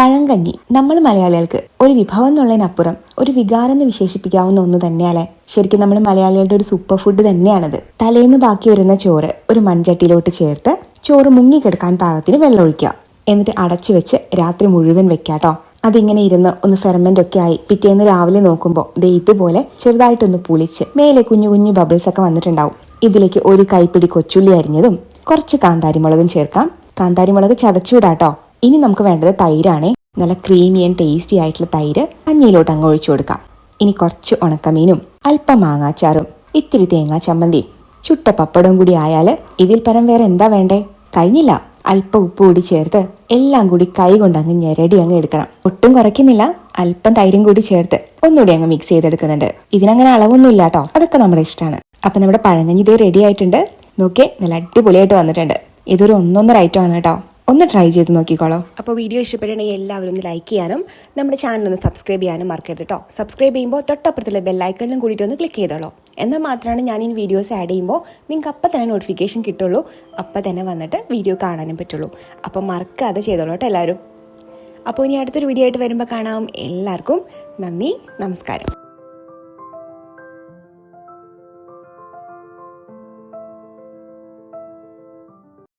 പഴങ്കഞ്ഞി. നമ്മൾ മലയാളികൾക്ക് ഒരു വിഭവം എന്നുള്ളതിനപ്പുറം ഒരു വികാരം എന്ന് വിശേഷിപ്പിക്കാവുന്ന ഒന്ന് തന്നെയല്ലേ ശരിക്കും നമ്മൾ മലയാളികളുടെ ഒരു സൂപ്പർ ഫുഡ് തന്നെയാണത്. തലേന്ന് ബാക്കി വരുന്ന ചോറ് ഒരു മൺചട്ടിയിലോട്ട് ചേർത്ത് ചോറ് മുങ്ങിക്കിടക്കാൻ പാകത്തിന് വെള്ളം ഒഴിക്കുക. എന്നിട്ട് അടച്ചു വെച്ച് രാത്രി മുഴുവൻ വെക്കാട്ടോ അതിങ്ങനെ ഇരുന്ന് ഒന്ന് ഫെർമെന്റ് ഒക്കെ ആയി പിറ്റേന്ന് രാവിലെ നോക്കുമ്പോൾ ദേ ഇതുപോലെ ചെറുതായിട്ടൊന്ന് പുളിച്ച് മേലെ കുഞ്ഞു കുഞ്ഞു ബബിൾസ് ഒക്കെ വന്നിട്ടുണ്ടാവും. ഇതിലേക്ക് ഒരു കൈപ്പിടി കൊച്ചുള്ളി അരിഞ്ഞതും കുറച്ച് കാന്താരിമുളകും ചേർക്കാം. കാന്താരിമുളക് ചതച്ചുവിടാട്ടോ ഇനി നമുക്ക് വേണ്ടത് തൈരാണേ. നല്ല ക്രീമി ആൻഡ് ടേസ്റ്റി ആയിട്ടുള്ള തൈര് കഞ്ഞിയിലോട്ട് അങ്ങ് ഒഴിച്ചു കൊടുക്കാം. ഇനി കുറച്ച് ഉണക്കമീനും അല്പം മാങ്ങാച്ചാറും ഇത്തിരി തേങ്ങാ ചമ്മന്തിയും ചുട്ട പപ്പടവും കൂടി ആയാൽ ഇതിൽ പരം വേറെ എന്താ വേണ്ടേ? കഴിഞ്ഞില്ല. അല്പം ഉപ്പ് കൂടി ചേർത്ത് എല്ലാം കൂടി കൈ കൊണ്ട് അങ്ങ് ഞെരടി അങ്ങ് എടുക്കണം. ഒട്ടും കുറയ്ക്കുന്നില്ല. അല്പം തൈരും കൂടി ചേർത്ത് ഒന്നുകൂടി അങ്ങ് മിക്സ് ചെയ്തെടുക്കുന്നുണ്ട്. ഇതിനങ്ങനെ അളവൊന്നും ഇല്ല കേട്ടോ. അതൊക്കെ നമ്മുടെ ഇഷ്ടമാണ് അപ്പൊ നമ്മുടെ പഴങ്ങഞ്ഞിത് റെഡി ആയിട്ടുണ്ട്. നോക്കിയേ നല്ല അടിപൊളിയായിട്ട് വന്നിട്ടുണ്ട്. ഇതൊരു ഒന്നൊന്നര ഐറ്റം ആണ് കേട്ടോ. ഒന്ന് ട്രൈ ചെയ്ത് നോക്കിക്കോളോ. അപ്പോൾ വീഡിയോ ഇഷ്ടപ്പെട്ടുണ്ടെങ്കിൽ എല്ലാവരും ഒന്ന് ലൈക്ക് ചെയ്യാനും നമ്മുടെ ചാനൽ ഒന്ന് സബ്സ്ക്രൈബ് ചെയ്യാനും മറക്കരുത് കേട്ടോ സബ്സ്ക്രൈബ് ചെയ്യുമ്പോൾ തൊട്ടപ്പുറത്തുള്ള ബെല്ലൈക്കണിലും കൂടിയിട്ട് ഒന്ന് ക്ലിക്ക് ചെയ്തോളൂ. എന്നാൽ മാത്രമാണ് ഞാൻ ഈ വീഡിയോസ് ആഡ് ചെയ്യുമ്പോൾ നിങ്ങൾക്ക് അപ്പം തന്നെ നോട്ടിഫിക്കേഷൻ കിട്ടുള്ളൂ. അപ്പം തന്നെ വന്നിട്ട് വീഡിയോ കാണാനും പറ്റുള്ളൂ. അപ്പം മറക്കാതെ ചെയ്തോളൂ കേട്ടോ എല്ലാവരും. അപ്പോൾ ഇനി അടുത്തൊരു വീഡിയോ ആയിട്ട് വരുമ്പോൾ കാണാം. എല്ലാവർക്കും നന്ദി നമസ്കാരം.